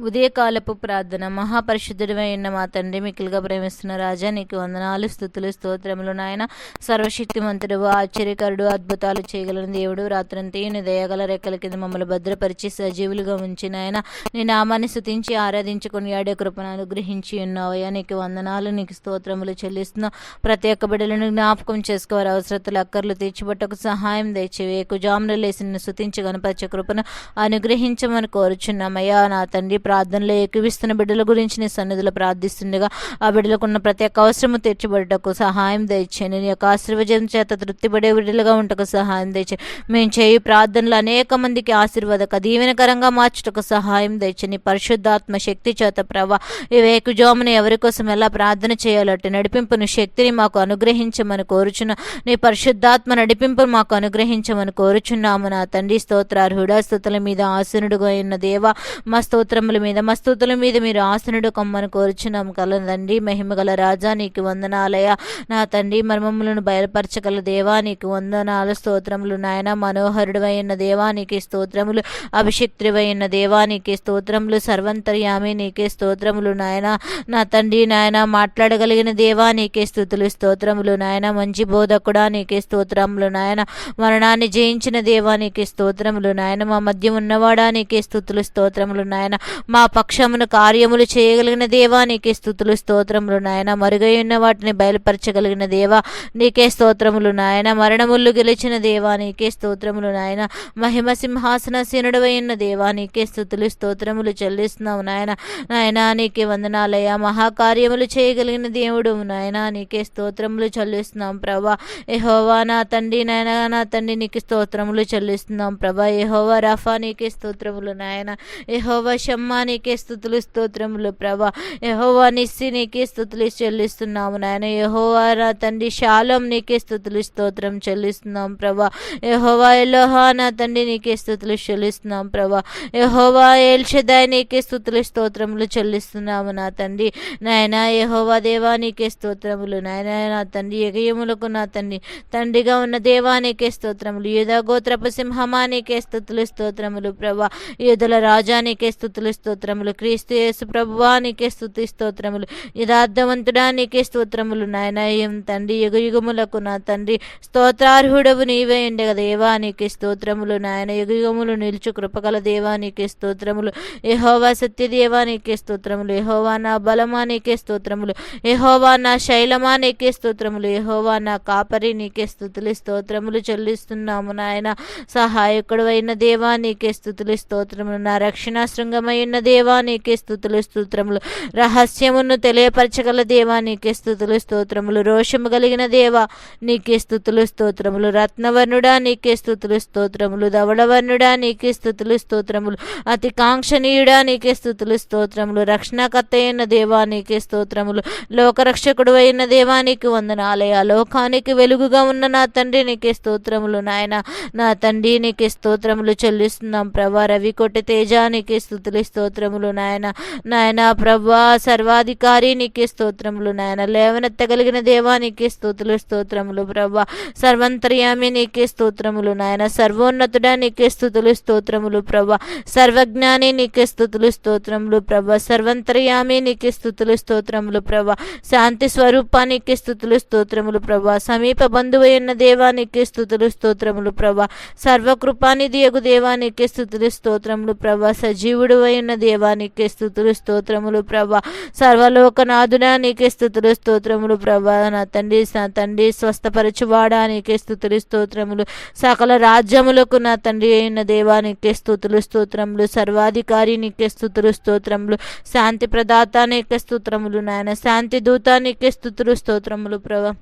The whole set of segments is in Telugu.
ఉదయకాలపు ప్రార్థన. మహాపరిశుద్ధుడమైన మా తండ్రి మిక్కులుగా ప్రేమిస్తున్న రాజా నీకు వందనాలు స్థుతులు స్తోత్రములు నాయన. సర్వశక్తిమంతుడు ఆశ్చర్యకరుడు అద్భుతాలు చేయగలను దేవుడు రాత్రంతా నీ దయగల రెక్కల కింద మమ్మల్ని భద్రపరిచి సజీవులుగా ఉంచి నాయన. నీ నామాన్ని స్థుతించి ఆరాధించుకొని ఆడే కృపను అనుగ్రహించి ఉన్నావయ్యా. నీకు వందనాలు నీకు స్తోత్రములు చెల్లిస్తున్న. ప్రతి ఒక్క బిడ్డలను జ్ఞాపకం చేసుకోవాలి. అవసరతలు అక్కర్లు తీర్చిబట్టకు సహాయం తెచ్చివి కుజాములు లేసి నిన్ను స్థుతించి గణపరిచే కృపను అనుగ్రహించమని కోరుచున్నామయ్యా. నా తండ్రి ప్రార్థనలో ఏకీవిస్తున్న బిడ్డల గురించి నీ సన్నిధిలో ప్రార్థిస్తుండగా ఆ బిడ్డలకున్న ప్రతి ఒక్క అవసరము తీర్చబడటకు సహాయం దయచేయండి నీ యొక్క ఆశీర్వచనం చేత తృప్తిపడే బిడ్డలుగా ఉంటకు సహాయం దయచే మేము చేయి ప్రార్థనలు అనేక మందికి ఆశీర్వాదక దీవెనకరంగా మార్చుటకు సహాయం దయచని పరిశుద్ధాత్మ శక్తి చేత ప్రభా ఈ వేకుజామున ఎవరి కోసం ఎలా ప్రార్థన చేయాలంటే నడిపింపును శక్తిని మాకు అనుగ్రహించమని కోరుచున్న నీ పరిశుద్ధాత్మ నడిపింపు మాకు అనుగ్రహించమని కోరుచున్నాము నా తండ్రి. స్తోత్రార్హుడా స్థుతుల మీద ఆసనుడుగా ఉన్న దేవ మా స్తోత్రములు మీద మస్తుతుల మీద మీరు ఆసనుడు కొమ్మను కోరుచున్నాం కల తండ్రి. మహిమ గల రాజా నీకు వందనాలయ నా తండ్రి మర్మములను బయలుపరచగల దేవా నీకు వందనాల స్తోత్రములు నాయన. మనోహరుడవైన దేవా నీకే స్తోత్రములు. అభిషక్తువైన దేవా నీకే స్తోత్రములు. సర్వంతర్యామి నీకే స్తోత్రములు నాయన. నా తండ్రి నాయన మాట్లాడగలిగిన దేవా నీకే స్థుతులు స్తోత్రములు నాయన. మంచి బోధకుడా నీకే స్తోత్రములు నాయన. మరణాన్ని జయించిన దేవా నీకే స్తోత్రములు నాయన. మా మధ్య ఉన్నవాడా నీకే స్థుతులు స్తోత్రములు నాయన. మా పక్షమును కార్యములు చేయగలిగిన దేవా నీకే స్థుతులు స్తోత్రములు నాయన. మరుగై ఉన్న వాటిని బయలుపరచగలిగిన దేవా నీకే స్తోత్రములు నాయన. మరణములు గెలిచిన దేవా నీకే స్తోత్రములు నాయన. మహిమ సింహాసన సీనుడవైన దేవా నీకే స్థుతులు స్తోత్రములు చెల్లిస్తున్నావు నాయన. నాయన నీకే వందనాలయ మహాకార్యములు చేయగలిగిన దేవుడు నాయన నీకే స్తోత్రములు చెల్లిస్తున్నాం ప్రభా. యెహోవా నా తండ్రి నాయన నా తండ్రి నీకు స్తోత్రములు చెల్లిస్తున్నాం ప్రభా. యెహోవా రఫా నీకే స్తోత్రములు నాయన. యెహోవా షమ్మా నీకే స్థుతులు స్తోత్రములు ప్రభా. యహోవా నిస్సి నీకే స్థుతులు చెల్లిస్తున్నాము నాయన. యహోవా నా తండ్రి శాలం నీకే స్థుతులు స్తోత్రం చెల్లిస్తున్నాం ప్రభా. యెహోవా ఎలోహా నా తండ్రి నీకే స్థుతులు చెల్లిస్తున్నాం ప్రభా. యెహోవా ఎల్షదాయ్ నీకే స్థుతులు స్తోత్రములు చెల్లిస్తున్నాము నా తండ్రి. నాయన యహోవా దేవా నీకే స్తోత్రములు. నాయన నా తండ్రి ఎగయములకు నా తండ్రి. తండ్రిగా ఉన్న దేవా నీకే స్తోత్రములు. యుధ గోత్రపు సింహమా నీకే స్థుతులు స్తోత్రములు ప్రభా. యుధుల రాజా నీకే స్థుతులు స్తోత్రములు. క్రీస్తు యేసు ప్రభువా నీకే స్థుతి స్తోత్రములు. యథార్థవంతుడా నీకే స్తోత్రములు నాయన. తండ్రి యుగ యుగములకు నా తండ్రి స్తోత్రార్హుడవు నీవే ఉండగ దేవా నీకే స్తోత్రములు నాయన. యుగ యుగములు నిలుచు కృపగల దేవా నీకే స్తోత్రములు. యహోవా సత్యదేవా నీకే స్తోత్రములు. యహోవా నా బలమా నీకే స్తోత్రములు. యహోవా నా శైలమా నీకే స్తోత్రములు. యహోవా నా కాపరి నీకే స్థుతులు స్తోత్రములు చెల్లిస్తున్నాము నాయన. సహాయకుడు అయిన దేవా నీకే స్థుతులు స్తోత్రములు. నా రక్షణ శృంగమైన దేవా నీకే స్థుతులు స్తోత్రములు. రహస్యమును తెలియపరచగల దేవా నీకే స్థుతులు స్తోత్రములు. రోషము కలిగిన దేవా నీకే స్థుతులు స్తోత్రములు. రత్నవర్ణుడా నీకే స్థుతులు స్తోత్రములు. ధవళవర్ణుడా నీకే స్థుతులు స్తోత్రములు. అతి కాంక్షణీయుడా నీకే స్థుతులు స్తోత్రములు. రక్షణకర్త అయిన దేవా నీకే స్తోత్రములు. లోకరక్షకుడు అయిన దేవా నీకు వందనాలయ. లోకానికి వెలుగుగా ఉన్న నా తండ్రి నీకే స్తోత్రములు. నాయన నా తండ్రి నీకే స్తోత్రములు చెల్లిస్తున్నాం. ప్రభా రవి కొట్టి తేజ నీకే స్థుతులు స్తోత్రములు నాయన. నాయన ప్రభా సర్వాధికారి నీకే స్తోత్రములు నాయన. లేవనెత్తగలిగిన దేవా నీకే స్తోతులు స్తోత్రములు ప్రభా. సర్వంతర్యామి నీకే స్తోత్రములు నాయన. సర్వోన్నతుడా నీకే స్థుతులు స్తోత్రములు ప్రభా. సర్వజ్ఞాని నీకే స్థుతులు స్తోత్రములు ప్రభా. సర్వంతర్యామి నీకే స్థుతులు స్తోత్రములు ప్రభా. శాంతి స్వరూపానికి స్థుతులు స్తోత్రములు ప్రభా. సమీప బంధువైన దేవానికి స్థుతులు స్తోత్రములు ప్రభా. సర్వకృపాని దియగు దేవానికి స్థుతులు స్తోత్రములు ప్రభా. సజీవుడు అయిన దేవానికి స్థుతులు స్తోత్రములు ప్రభా. సర్వలోకనాథుడా నీకే స్థుతులు స్తోత్రములు ప్రభా. నా తండ్రి నా తండ్రి స్వస్థపరచువాడా నీకే స్థుతులు స్తోత్రములు. సకల రాజ్యములకు నా తండ్రి అయిన దేవానికి స్థుతులు స్తోత్రములు. సర్వాధికారి నీకే స్థుతులు స్తోత్రములు. శాంతి ప్రదాత నీకే స్తోత్రములు నాయన. శాంతి దూత నీకే స్థుతులు స్తోత్రములు ప్రభా.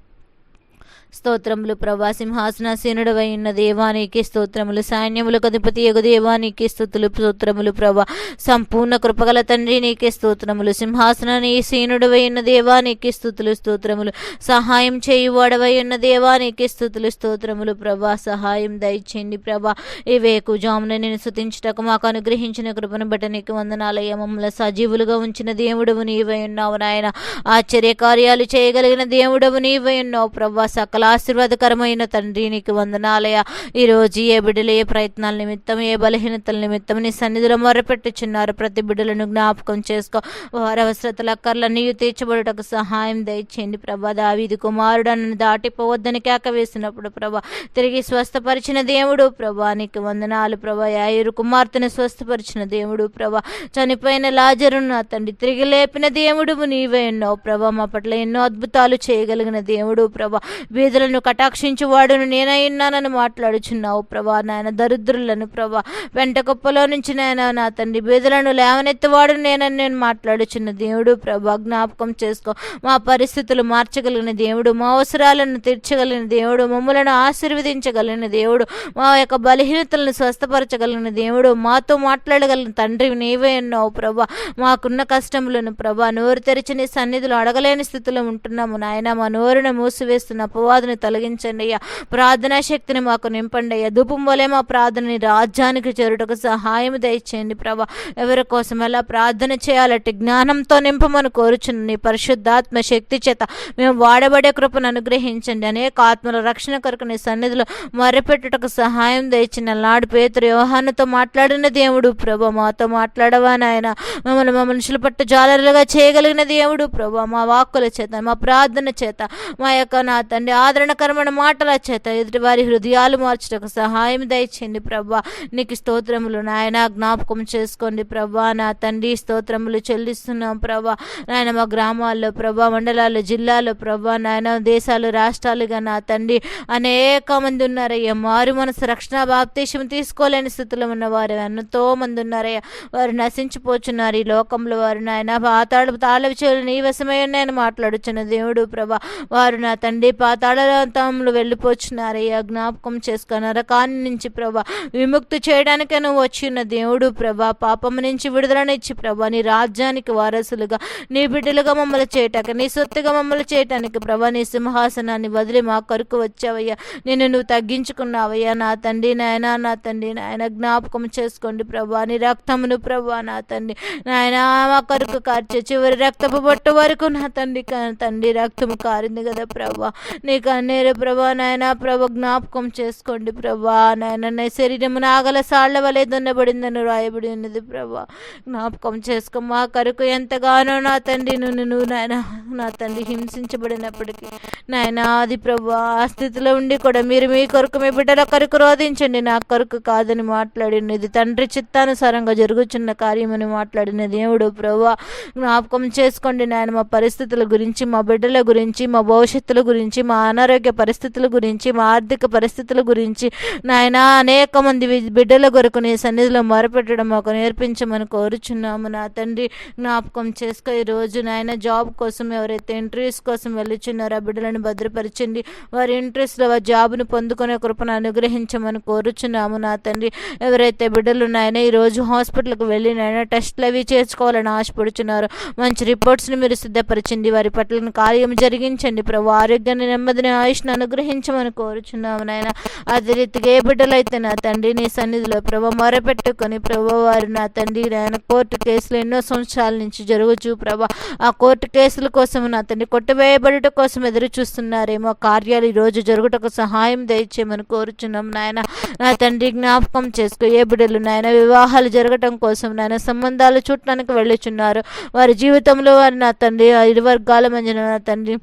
స్తోత్రములు ప్రభా సింహాసనాసీనుడు ఉన్న దేవానికి స్తోత్రములు సైన్యములకు అధిపతి యగు దేవానికి స్థుతులు స్తోత్రములు ప్రభా. సంపూర్ణ కృపగల తండ్రి నీకే స్తోత్రములు సింహాసనాన్ని సీనుడు ఉన్న దేవానికి స్థుతులు స్తోత్రములు. సహాయం చేయువాడవై ఉన్న దేవానికి స్థుతులు స్తోత్రములు ప్రభా. సహాయం దయచేయండి ప్రభా. ఈ వేకు జామున నేను స్థుతించుటకు మాకు అనుగ్రహించిన కృపను బట్టి నీకు వందనాలయ మమ్మల్ని సజీవులుగా ఉంచిన దేవుడవు నీవై ఉన్నావు నాయన. ఆశ్చర్య కార్యాలు చేయగలిగిన దేవుడవు నీవై ఉన్నావు ప్రభా. సకల సకల ఆశీర్వాదకరమైన తండ్రి నీకు వందనాలయ ఈరోజు ఏ బిడ్డలు ఏ ప్రయత్నాల నిమిత్తం ఏ బలహీనతల నిమిత్తం నీ సన్నిధిలో మొరపెట్టుచున్నారు. ప్రతి బిడ్డలను జ్ఞాపకం చేసుకో. వారి అవసరతల అక్కర్లన్నీ తీర్చబడుటకు సహాయం దయచేయండి ప్రభా. దావీది కుమారుడు దాటిపోవద్దని కేక వేసినప్పుడు ప్రభా తిరిగి స్వస్థపరిచిన దేవుడు ప్రభా నీకు వందనాలు ప్రభా. యాయురు కుమార్తెను స్వస్థపరిచిన దేవుడు ప్రభా. చనిపోయిన లాజరును నా తండ్రి తిరిగి లేపిన దేవుడు నీవే ఎన్నో ప్రభా. మా పట్ల ఎన్నో అద్భుతాలు చేయగలిగిన దేవుడు ప్రభా. బీదలను కటాక్షించు వాడును నేనయ్యున్నానని మాట్లాడుచున్నావు ప్రభా. నాయన దరిద్రులను ప్రభా. వెంట కుప్పలో నుంచి నేను నా తండ్రి బీదలను లేవనెత్తువాడు నేనని నేను మాట్లాడుచున్న దేవుడు ప్రభా జ్ఞాపకం చేసుకో. మా పరిస్థితులు మార్చగలిగిన దేవుడు మా అవసరాలను తీర్చగలిగిన దేవుడు మమ్మలను ఆశీర్వదించగలిగిన దేవుడు మా యొక్క బలహీనతలను స్వస్థపరచగలిగిన దేవుడు మాతో మాట్లాడగలిగిన తండ్రి నీవే ఉన్నావు ప్రభా. మాకున్న కష్టములను ప్రభా నోరు తెరిచి నీ సన్నిధిలో అడగలేని స్థితిలో ఉంటున్నాము. నాయన మా నోరును మూసివేస్తున్న బాధను తొలగించండి అయ్యా. ప్రార్థనా శక్తిని మాకు నింపండి అయ్యా. ధూపం వలె మా ప్రార్థనని రాజ్యానికి చేరుటకు సహాయం దయచేయండి ప్రభా. ఎవరి కోసం ఎలా ప్రార్థన చేయాలంటే జ్ఞానంతో నింపమని కోరుచున్న నీ పరిశుద్ధాత్మ శక్తి చేత మేము వాడబడే కృపను అనుగ్రహించండి. అనేక ఆత్మల రక్షణ కొరకు నీ సన్నిధిలో మర్రపెట్టుటకు సహాయం దయచిన నాడు పేతురు యోహానుతో మాట్లాడిన దేవుడు ప్రభా. మాతో మాట్లాడవా నాయన? మమ్మల్ని మా మనుషుల పట్టు జాలరులుగా చేయగలిగిన దేవుడు ప్రభా. మా వాక్కుల చేత మా ప్రార్థన చేత మా యొక్క నా తండ్రి ఆదరణకరమైన మాటల చేత ఎదుటి వారి హృదయాలు మార్చుటకు సహాయం దయచేయండి ప్రభా. నీకు స్తోత్రములు నాయన. జ్ఞాపకం చేసుకోండి ప్రభా. నా తండ్రి స్తోత్రములు చెల్లిస్తున్నాం ప్రభా. నాయన మా గ్రామాల్లో ప్రభా మండలాల్లో జిల్లాలో ప్రభా నాయన దేశాలు రాష్ట్రాలుగా నా తండ్రి అనేక మంది ఉన్నారయ్యా. మారు మనసు రక్షణ బాప్తీషం తీసుకోలేని స్థితిలో ఉన్నవారు ఎంతో మంది ఉన్నారయ్యా. వారు నశించిపోతున్నారు ఈ లోకంలో. వారు నాయన పాతాడు తాళవి చెవులు నీ వశమై ఉన్నాయని మాట్లాడుచున్న దేవుడు ప్రభా. వారు నా తండ్రి పాతాళంతంలో వెళ్ళిపోచున్నారయ్యా జ్ఞాపకం చేసుకున్న నరకాన్ని నుంచి ప్రభా విముక్తి చేయడానికే నువ్వు వచ్చిన దేవుడు ప్రభా. పాపం నుంచి విడుదలనిచ్చి ప్రభా నీ రాజ్యానికి వారసులుగా నీ బిడ్డలుగా మమ్మల్ని చేయటానికి నీ సొత్తుగా మమ్మల్ని చేయటానికి ప్రభా నీ సింహాసనాన్ని వదిలి మా కొరకు వచ్చావయ్యా. నేను నువ్వు తగ్గించుకున్నావయ్యా నా తండ్రి నాయన నా తండ్రి నాయన. జ్ఞాపకం చేసుకోండి ప్రభా నీ రక్తమును ప్రభా నా తండ్రి నాయన. మా కొరకు కార్చే చివరి రక్తపు బొట్టు వరకు నా తండ్రి తండ్రి రక్తము కారింది కదా ప్రభా. నీ కన్నీరు ప్రభా నాయన ప్రభ జ్ఞాపకం చేసుకోండి ప్రభా నాయన. నీ శరీరము నాగల సాళ్ళ వలె దున్నబడిందని రాయబడి ఉన్నది ప్రభా. జ్ఞాపకం చేసుకో మా కరుకు ఎంతగానో నా తండ్రి నువ్వు నువ్వు నాయన నా తండ్రి హింసించబడినప్పటికీ నాయన అది ప్రభా ఆ స్థితిలో ఉండి కూడా మీరు మీ కొరకు మీ బిడ్డల కొరకు రోధించండి. నా కొరకు కాదని మాట్లాడినది తండ్రి చిత్తానుసారంగా జరుగుచున్న కార్యమని మాట్లాడిన దేవుడు ప్రభా. జ్ఞాపకం చేసుకోండి నాయన మా పరిస్థితుల గురించి మా బిడ్డల గురించి మా భవిష్యత్తుల గురించి మా అనారోగ్య పరిస్థితుల గురించి మా ఆర్థిక పరిస్థితుల గురించి నాయన అనేక మంది బిడ్డల కొరకు నీ సన్నిధిలో మొరపెట్టడం మాకు నేర్పించమని కోరుచున్నాము నా తండ్రి. జ్ఞాపకం చేసుకో ఈ రోజు నాయన జాబ్ కోసం ఎవరైతే ఇంటర్వ్యూస్ కోసం వెళ్ళుచున్నారో ఆ బిడ్డలను భద్రపరచండి. వారి ఇంట్రెస్ట్లో వారి జాబ్ను పొందుకునే కృపను అనుగ్రహించమని కోరుచున్నాము నా తండ్రి. ఎవరైతే బిడ్డలు ఉన్నాయన ఈరోజు హాస్పిటల్కి వెళ్ళి నాయన టెస్ట్లు అవి చేసుకోవాలని ఆశపడుచున్నారు మంచి రిపోర్ట్స్ని మీరు సిద్ధపరచండి. వారి పట్ల కార్యం జరిగించండి. ప్రభు ఆరోగ్యాన్ని నెమ్మదిని ఆయుష్ను అనుగ్రహించమని కోరుచున్నాము నాయన. అదే రీతిగా ఏ బిడ్డలైతే నా తండ్రి నీ సన్నిధిలో ప్రభ మొరపెట్టుకొని ప్రభు వారు నా తండ్రి నాయన కోర్టు కేసులు ఎన్నో సంవత్సరాల నుంచి జరుగుచు ప్రభా ఆ కోర్టు కేసుల కోసం నా తండ్రి కొట్టువేయబడుట కోసం ఎదురు చూస్తున్నారేమో. కార్యాలు ఈ రోజు జరుగుటకు సహాయం దయచేయమని కోరుచున్నాం నాయన. నా తండ్రి జ్ఞాపకం చేసుకో ఏ బిడ్డలు నాయన వివాహాలు జరగటం కోసం నాయన సంబంధాలు చూడటానికి వెళ్ళుచున్నారు. వారి జీవితంలో వారి నా తండ్రి ఆ ఇరు వర్గాల మధ్యన నా తండ్రి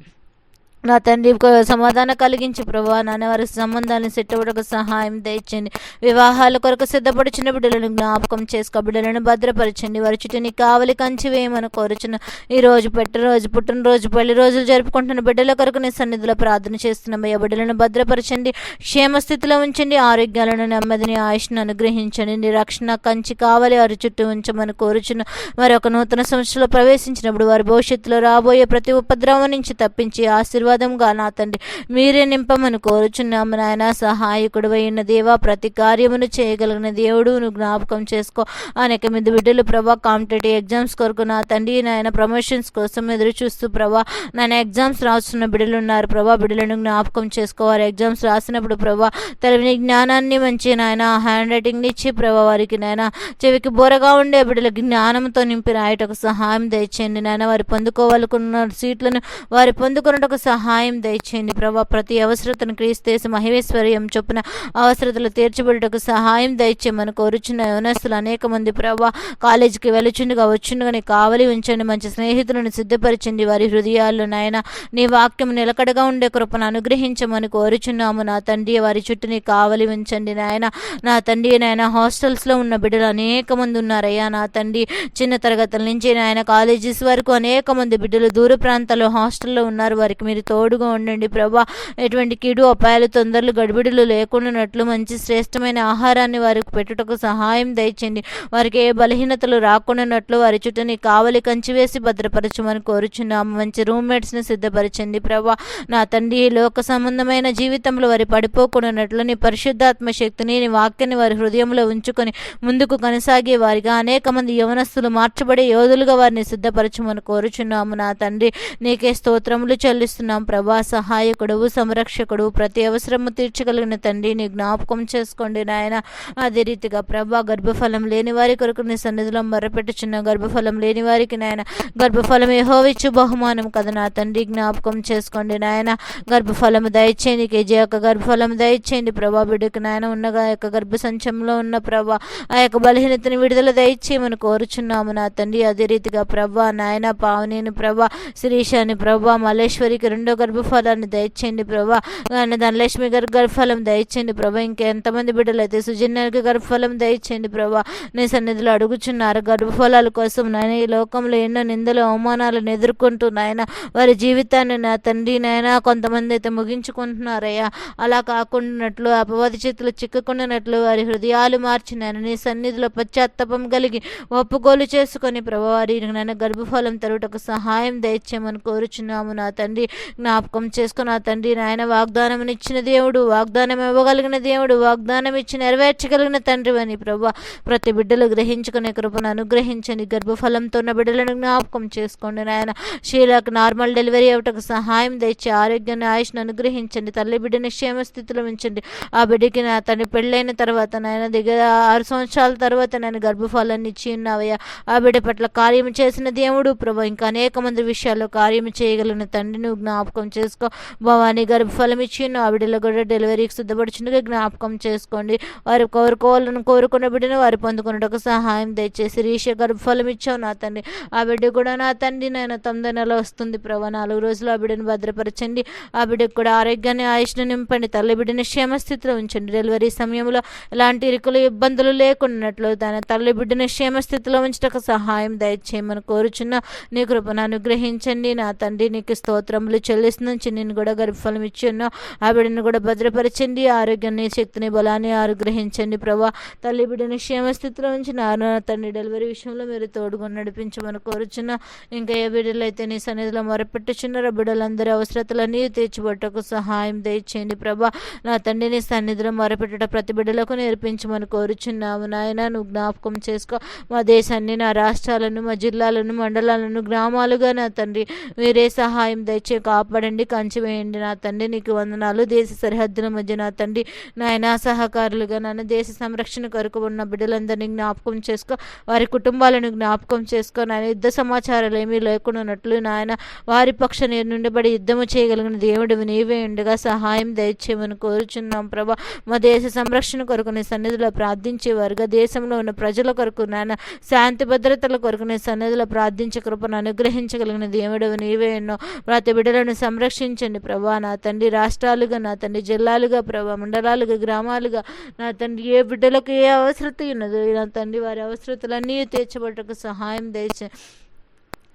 నా తండ్రి ఒక సమాధానం కలిగించి ప్రభా. నాన్న వారి సంబంధాలను సెట్ సహాయం దయచండి వివాహాల కొరకు సిద్ధపడిచిన బిడ్డలను జ్ఞాపకం చేసుకో. బిడ్డలను భద్రపరచండి. వారి చుట్టూ నీ కావలి కంచి వేయమని కోరుచున్న ఈ రోజు పెట్టినరోజు పుట్టినరోజు పెళ్ళి రోజులు జరుపుకుంటున్న బిడ్డల కొరకు నీ సన్నిధిలో ప్రార్థన చేస్తున్నాం. అయ్యా బిడ్డలను భద్రపరచండి. క్షేమ స్థితిలో ఉంచండి. ఆరోగ్యాలను నెమ్మదిని ఆయుష్ను అనుగ్రహించండి. నీ రక్షణ కంచి కావాలి వారి చుట్టూ ఉంచమని కోరుచున్న మరి ఒక నూతన సంస్థలో ప్రవేశించినప్పుడు వారి భవిష్యత్తులో రాబోయే ప్రతి ఉపద్రవం నుంచి తప్పించి ఆశీర్వాదంగా నా తండ్రి మీరే నింపమని కోరుచున్నాము నాయన. సహాయకుడు అయిన దేవా ప్రతి కార్యమును చేయగలిగిన దేవుడు జ్ఞాపకం చేసుకో. అనేక మీద బిడ్డలు ప్రభా కాంపిటేటివ్ ఎగ్జామ్స్ కొరకు నా తండ్రి నాయన ప్రమోషన్స్ కోసం ఎదురు చూస్తూ ప్రభా నాయన ఎగ్జామ్స్ రాస్తున్న బిడ్డలు ఉన్నారు ప్రభా బిడ్డలను జ్ఞాపకం చేసుకో. వారు ఎగ్జామ్స్ రాసినప్పుడు ప్రభా తెలివిని జ్ఞానాన్ని మంచి నాయన హ్యాండ్ రైటింగ్ని ఇచ్చి ప్రభా వారికి నాయన చెవికి బోరగా ఉండే బిడ్డలకి జ్ఞానంతో నింపి రాయటకు సహాయం దయచేయండి నాయన. వారు పొందుకోవాలనుకున్న సీట్లను వారు పొందుకున్నటకు సహాయం సహాయం దయచేయండి. ప్రభా ప్రతి అవసరతను క్రీస్తేసి మహేశ్వర్యం చొప్పున అవసరతలు తీర్చబడుటకు సహాయం దయచేయమని కోరుచున్న యవనస్తులు అనేక మంది ప్రభా కాలేజీకి వెళ్ళుచుండగా వచ్చిండగానే కావలి ఉంచండి. మంచి స్నేహితులను సిద్ధపరచండి. వారి హృదయాల్లో నాయన నీ వాక్యం నిలకడగా ఉండే కృపను అనుగ్రహించమని కోరుచున్నాము. నా తండ్రి వారి చుట్టూ నీ కావలి ఉంచండి నాయన. నా తండ్రి నాయన హాస్టల్స్లో ఉన్న బిడ్డలు అనేక మంది ఉన్నారయ్యా. నా తండ్రి చిన్న తరగతుల నుంచి నాయన కాలేజెస్ వరకు అనేక మంది బిడ్డలు దూర ప్రాంతాల్లో హాస్టల్లో ఉన్నారు. వారికి మీరు తోడుగా ఉండండి ప్రభా. ఎటువంటి కీడు అపాయాలు తొందరలు గడిబిడులు లేకుండానట్లు మంచి శ్రేష్టమైన ఆహారాన్ని వారికి పెట్టుటకు సహాయం దయచండి. వారికి ఏ బలహీనతలు రాకుండానట్లు వారి చుట్టూ నీ కావలి కంచి వేసి భద్రపరచమని కోరుచున్నాము. మంచి రూమ్మేట్స్ని సిద్ధపరచండి ప్రభా. నా తండ్రి లోక సంబంధమైన జీవితంలో వారి పడిపోకుండానట్లు నీ పరిశుద్ధాత్మ శక్తిని నీ వాక్యాన్ని వారి హృదయంలో ఉంచుకొని ముందుకు కొనసాగే వారిగా అనేక మంది యవనస్తులు మార్చబడే యోధులుగా వారిని సిద్ధపరచమని కోరుచున్నాము. నా తండ్రి నీకే స్తోత్రములు చెల్లిస్తున్నాం ప్రభా సహాయకుడు సంరక్షకుడు ప్రతి అవసరము తీర్చగలిగిన తండ్రి నీ జ్ఞాపకం చేసుకోండి నాయన. అదే రీతిగా ప్రభా గర్భఫలం లేని వారి కొరకు నీ సన్నిధిలో మొరపెట్టుచున్న గర్భఫలం లేని వారికి నాయన. గర్భఫలం ఏహోవిచ్చు బహుమానం కదా నా తండ్రి జ్ఞాపకం చేసుకోండి నాయన. గర్భఫలము దయచేయండి కేజీ యొక్క గర్భఫలం దయచేయండి. ప్రభా బిడ్డకు నాయన ఉన్నగా యొక్క గర్భ సంచంలో ఉన్న ప్రభా ఆ యొక్క బలహీనతని విడుదల దయచేయమని కోరుచున్నాము నా తండ్రి. అదే రీతిగా ప్రభా నాయన పావనేని ప్రభా శిరీషాని ప్రభా మల్లేశ్వరికి రెండో గర్భఫలాన్ని దయచేయండి ప్రభా. ధనలక్ష్మి గారి గర్భఫలం దయచేయండి ప్రభా. ఇంకెంతమంది బిడ్డలు అయితే సుజన్యానికి గర్భఫలం దయచేయండి ప్రభా. నీ సన్నిధిలో అడుగుచున్నారు. గర్భఫలాల కోసం నాయన ఈ లోకంలో ఎన్నో నిందలు అవమానాలను ఎదుర్కొంటూ నాయన వారి జీవితాన్ని నా తండ్రి నాయన కొంతమంది అయితే ముగించుకుంటున్నారయ్యా. అలా కాకుండానట్లు అపవాది చేతులు చిక్కుకున్నట్లు వారి హృదయాలు మార్చి నాయన నీ సన్నిధిలో పశ్చాత్తాపం కలిగి ఒప్పుగోలు చేసుకొని ప్రభావారి నాయన గర్భఫలం తరుటకు సహాయం దయచేయమని కోరుచున్నాము నా తండ్రి. జ్ఞాపకం చేసుకుని తండ్రి నాయన వాగ్దానం ఇచ్చిన దేవుడు వాగ్దానం ఇవ్వగలిగిన దేవుడు వాగ్దానం ఇచ్చి నెరవేర్చగలిగిన తండ్రి అని ప్రభు ప్రతి బిడ్డలు గ్రహించుకునే కృపను అనుగ్రహించండి. గర్భఫలంతో ఉన్న బిడ్డలను జ్ఞాపకం చేసుకోండి నాయన. షీలకు నార్మల్ డెలివరీ అవటకు సహాయం తెచ్చి ఆరోగ్యాన్ని ఆయుష్ను అనుగ్రహించండి. తల్లి బిడ్డని క్షేమ స్థితిలో ఉంచండి. ఆ బిడ్డకి నా తన పెళ్ళైన తర్వాత నాయన దగ్గర ఆరు సంవత్సరాల తర్వాత నేను గర్భఫలాన్ని ఇచ్చి ఉన్నావయ్యా. ఆ బిడ్డ పట్ల కార్యం చేసిన దేవుడు ప్రభు. ఇంకా అనేక మంది విషయాల్లో కార్యం చేయగలిగిన తండ్రి నువ్వు జ్ఞాపకం చేసుకో. భవానీ గర్భఫలం ఫలం ఉన్నావు ఆవిడలో కూడా డెలివరీకి సిద్ధపడుచుండగా జ్ఞాపకం చేసుకోండి. వారు కోరుకోవాలని కోరుకున్న బిడ్డను వారు పొందుకున్నటకు సహాయం దయచేసి రీష గర్భఫలం ఇచ్చావు నా తండ్రి. ఆ బిడ్డ కూడా నా తండ్రి నేను తొమ్మిది నెల వస్తుంది ప్రభా. నాలుగు రోజులు ఆ బిడ్డను భద్రపరచండి. ఆ బిడ్డకు కూడా ఆరోగ్యాన్ని ఆయుష్ను నింపండి. తల్లి బిడ్డని క్షేమస్థితిలో ఉంచండి. డెలివరీ సమయంలో ఎలాంటి ఇరుకులు ఇబ్బందులు లేకున్నట్లు తన తల్లి బిడ్డని క్షేమస్థితిలో ఉంచటకు సహాయం దయచేయమని కోరుచున్న. నీ కృపను అనుగ్రహించండి నా తండ్రి. నీకు స్తోత్రములు చెల్లిస్తుందని నేను కూడా గర్భఫలం ఇచ్చి ఉన్న ఆ బిడ్డను కూడా భద్రపరచండి. ఆరోగ్యాన్ని శక్తిని బలాన్ని అనుగ్రహించండి ప్రభా. తల్లి బిడ్డని క్షేమస్థితిలో ఉంచి నా తండ్రి డెలివరీ విషయంలో మీరు తోడుగా నడిపించమని కోరుచున్న ఇంకా ఏ బిడ్డలు అయితే నీ సన్నిధిలో మొరపెట్టుచున్నారో బిడ్డలందరి అవసరతలన్నీ తీర్చిబట్టకు సహాయం దయచేయండి ప్రభా. నా తండ్రిని సన్నిధిలో మొరపెట్టడం ప్రతి బిడ్డలకు నేర్పించమని కోరుచున్నాము నాయన. నువ్వు జ్ఞాపకం చేసుకో. మా దేశాన్ని నా రాష్ట్రాలను మా జిల్లాలను మండలాలను గ్రామాలుగా నా తండ్రి మీరే సహాయం దయచే కాపాడండి కంచి వేయండి నా తండ్రి నీకు వందనాలు. దేశ సరిహద్దుల మధ్య నా తండ్రి నాయన సహకారులుగా నాన్న దేశ సంరక్షణ కొరకు ఉన్న బిడ్డలందరినీ జ్ఞాపకం చేసుకో. వారి కుటుంబాలను జ్ఞాపకం చేసుకో. నాయన యుద్ధ సమాచారాలు ఏమీ లేకుండానట్లు నాయన వారి పక్ష నుండిబడి యుద్ధము చేయగలిగిన దేవుడు నీవే ఉండగా. సహాయం దయచేయమని కోరుచున్నాం ప్రభా. మా దేశ సంరక్షణ కొరకు నీ సన్నిధిలో ప్రార్థించే వారుగా దేశంలో ఉన్న ప్రజల కొరకు నాయన శాంతి భద్రతల కొరకు నీ సన్నిధిలో ప్రార్థించే కృపను అనుగ్రహించగలిగిన దేవుడు నీవే ఎన్నో. ప్రతి బిడ్డలను సంరక్షించండి ప్రభా. నా తండ్రి రాష్ట్రాలుగా నా తండ్రి జిల్లాలుగా ప్రభా మండలాలుగా గ్రామాలుగా నా తండ్రి ఏ బిడ్డలకు ఏ అవసరత ఉన్నదో నా తండ్రి వారి అవసరతలన్నీ తీర్చబడటకు సహాయం దయచే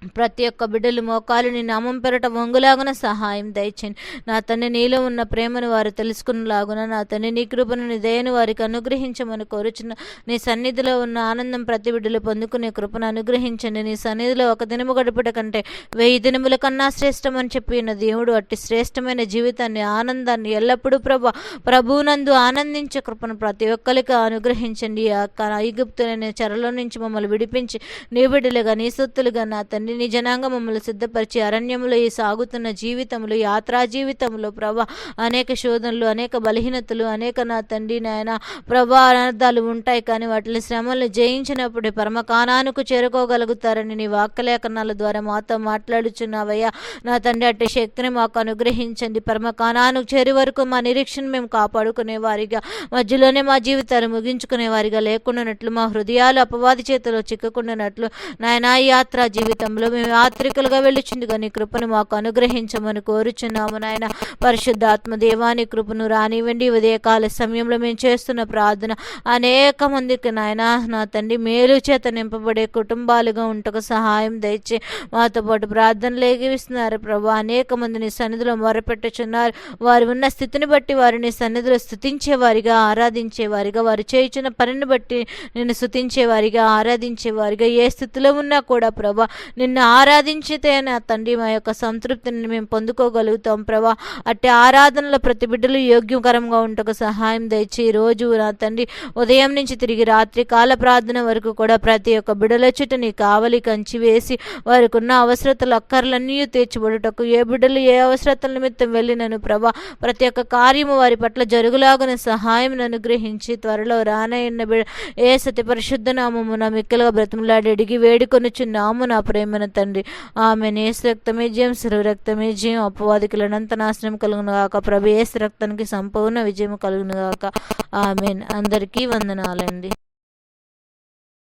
ప్రతి ఒక్క బిడ్డలు మోకాలు నీ నామం పెరట వంగులాగున సహాయం దయచేయండి నా తండ్రి నీలో ఉన్న ప్రేమను వారు తెలుసుకున్నలాగున నా తండ్రి నీ కృపను నీ దయను వారికి అనుగ్రహించమని కోరుచున్న నీ సన్నిధిలో ఉన్న ఆనందం ప్రతి బిడ్డలు పొందుకునే కృపను అనుగ్రహించండి. నీ సన్నిధిలో ఒక దినము గడుపుట కంటే వెయ్యి దినముల కన్నా శ్రేష్టమని చెప్పిన దేవుడు అట్టి శ్రేష్టమైన జీవితాన్ని ఆనందాన్ని ఎల్లప్పుడూ ప్రభ ప్రభువునందు ఆనందించే కృపను ప్రతి ఒక్కరికి అనుగ్రహించండి. ఆ ఐగుప్తులైన చెరలో నుంచి మమ్మల్ని విడిపించి నీ బిడ్డలుగా నీ సొత్తులుగా నా తండ్రి తండ్రి నీ జనాంగ మమ్మల్ని సిద్ధపరిచి అరణ్యములో ఈ సాగుతున్న జీవితములు యాత్రా జీవితంలో ప్రభా అనేక శోధనలు అనేక బలహీనతలు అనేక నా తండ్రి నాయన ప్రభా అనర్థాలు ఉంటాయి కానీ వాటిని శ్రమలు జయించినప్పుడే పరమకానానికి చేరుకోగలుగుతారని నీ వాక్యలేఖనాల ద్వారా మాతో మాట్లాడుచున్నావయ్యా. నా తండ్రి అట్టి శక్తిని మాకు అనుగ్రహించండి. పరమకానానికి చేరి వరకు మా నిరీక్షణ మేము కాపాడుకునే వారిగా మధ్యలోనే మా జీవితాలు ముగించుకునే వారిగా లేకుండానట్లు మా హృదయాలు అపవాది చేతిలో చిక్కకుండానట్లు నాయన యాత్ర యాత్రా జీవితంలో మేము యాత్రికులుగా వెళ్ళుచుండగా నీ కృపను మాకు అనుగ్రహించమని కోరుచున్నాము నాయన. పరిశుద్ధాత్మ దేవాని కృపను రానివ్వండి. ఉదయకాల సమయంలో మేము చేస్తున్న ప్రార్థన అనేక మందికి నాయన. నా తండ్రి మేలు చేత నింపబడే కుటుంబాలుగా ఉంటకు సహాయం దయచి మాతో పాటు ప్రార్థన లేగిస్తున్నారు ప్రభా అనేక మందిని సన్నిధిలో మొరపెట్టుచున్నారు. వారు ఉన్న స్థితిని బట్టి వారిని సన్నిధిలో స్థుతించే వారిగా ఆరాధించే వారిగా వారు చేయుచున్న పనిని బట్టి నేను స్థుతించేవారిగా ఆరాధించేవారిగా ఆరాధించే వారిగా ఏ స్థితిలో ఉన్నా కూడా ప్రభా నిన్ను ఆరాధించితే నా తండ్రి మా యొక్క సంతృప్తిని మేము పొందుకోగలుగుతాం. ప్రభా అట్టి ఆరాధనలో ప్రతి బిడ్డలు యోగ్యకరంగా ఉంటకు సహాయం దయచి రోజు నా తండ్రి ఉదయం నుంచి తిరిగి రాత్రి కాల ప్రార్థన వరకు కూడా ప్రతి ఒక్క బిడ్డల చుట్టూ నీ కావలి కంచి వేసి వారికి ఉన్న అవసరతలు అక్కర్లన్నీ తీర్చిబడుటకు ఏ బిడ్డలు ఏ అవసరతల నిమిత్తం వెళ్ళినను ప్రభా ప్రతి ఒక్క కార్యము వారి పట్ల జరుగులాగున సహాయం అనుగ్రహించి త్వరలో రానయ్యన్న బిడ ఏ సతి పరిశుద్ధ నామమున నా మిక్కలుగా బ్రతిమలాడి అడిగి వేడుకొనుచున్నాము నా మన తండ్రి? ఆమె నేసు రక్తమే జయం శిరు రక్తమే జయం. అపవాదికులు అనంత నాశనం కలుగును గాక. ప్రభు ఏసు రక్తానికి సంపూర్ణ విజయం కలుగును గాక. ఆమెన్. అందరికీ వందనాలండి.